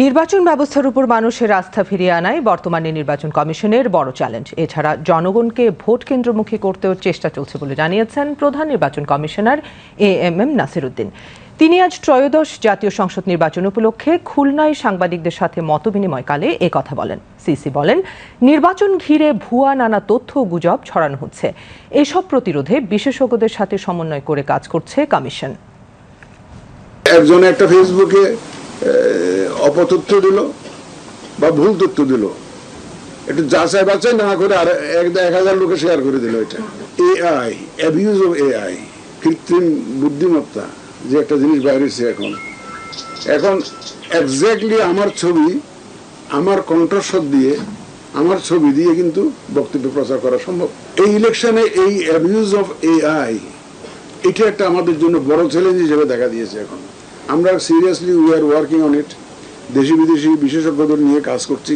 নির্বাচন ব্যবস্থার উপর মানুষের আস্থা ফিরিয়ে আনাই বর্তমানে নির্বাচন কমিশনের বড় চ্যালেঞ্জ। এছাড়া জনগণকে ভোট কেন্দ্রমুখী করতেও চেষ্টা চলছে বলে জানিয়েছেন প্রধান নির্বাচন commissioner A M M Nasiruddin. তিনি আজ ত্রয়োদশ জাতীয় সংসদ নির্বাচন উপলক্ষে খুলনায় সাংবাদিকদের সাথে মতবিনিময়কালে এ কথা বলেন। সিসি বলেন, নির্বাচন ঘিরে ভুয়া নানা তথ্য গুজব ছড়ানো হচ্ছে। এসব প্রতিরোধে বিশেষজ্ঞদের সাথে সমন্বয় করে কাজ করছে কমিশন। একজন একটা ফেসবুকে অপতথ্য দিল বা ভুল তথ্য দিল। একটু যাচাই বাছাই না করে আর এক হাজার লোকে শেয়ার করে দিল এটা। এআই অ্যাবিউজ অফ এআই কৃত্রিম বুদ্ধিমত্তা, যে একটা জিনিস বাইরেছে এখন। এখন এক্স্যাক্টলি আমার ছবি, আমার কণ্ঠস্বর দিয়ে, আমার ছবি দিয়ে কিন্তু বক্তব্য প্রচার করা সম্ভব। এই ইলেকশনে এই অ্যাবিউজ অফ এআই এটা একটা আমাদের জন্য বড় চ্যালেঞ্জ হিসেবে দেখা দিয়েছে এখন। আমরা seriously we are working on it দেশি বিদেশি বিশেষজ্ঞদের নিয়ে কাজ করছি।